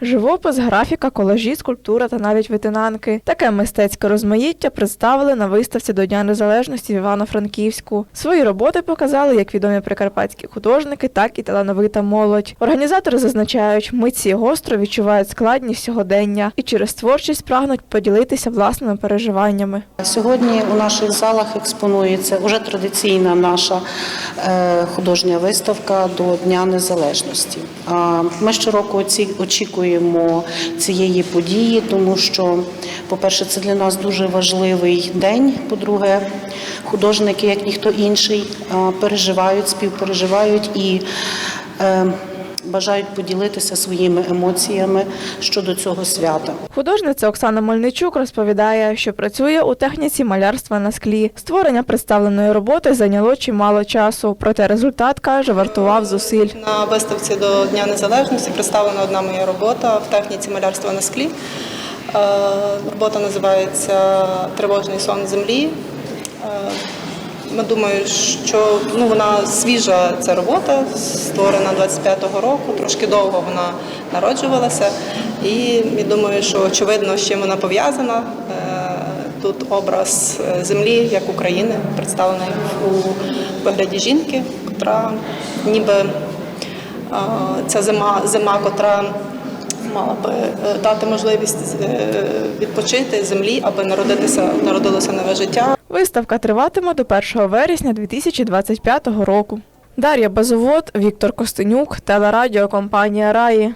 Живопис, графіка, колажі, скульптура та навіть витинанки. Таке мистецьке розмаїття представили на виставці до Дня Незалежності в Івано-Франківську. Свої роботи показали як відомі прикарпатські художники, так і талановита молодь. Організатори зазначають, митці гостро відчувають складність сьогодення і через творчість прагнуть поділитися власними переживаннями. Сьогодні у наших залах експонується вже традиційна наша е, художня виставка до Дня Незалежності. Ми щороку оці- очікуємо цієї події, тому що, по-перше, це для нас дуже важливий день. По-друге, художники, як ніхто інший, переживають, співпереживають і. Е, Бажають поділитися своїми емоціями щодо цього свята. Художниця Оксана Мельничук розповідає, що працює у техніці малярства на склі. Створення представленої роботи зайняло чимало часу, проте результат каже, вартував зусиль. На виставці до Дня Незалежності представлена одна моя робота в техніці малярства на склі. Е, Робота називається Тривожний сон землі. Е, Ми думаю, що ну, вона свіжа ця робота, створена 25-го року, трошки довго вона народжувалася. І я думаю, що очевидно, з чим вона пов'язана. Е, Тут образ е, землі як України представлений у вигляді жінки, котра ніби ця зима, зима, котра мала би е, дати можливість е, відпочити землі, аби народитися, народилося нове життя. Виставка триватиме до 1 вересня 2025 року. Дар'я Базовод, Віктор Костенюк, телерадіокомпанія Раї.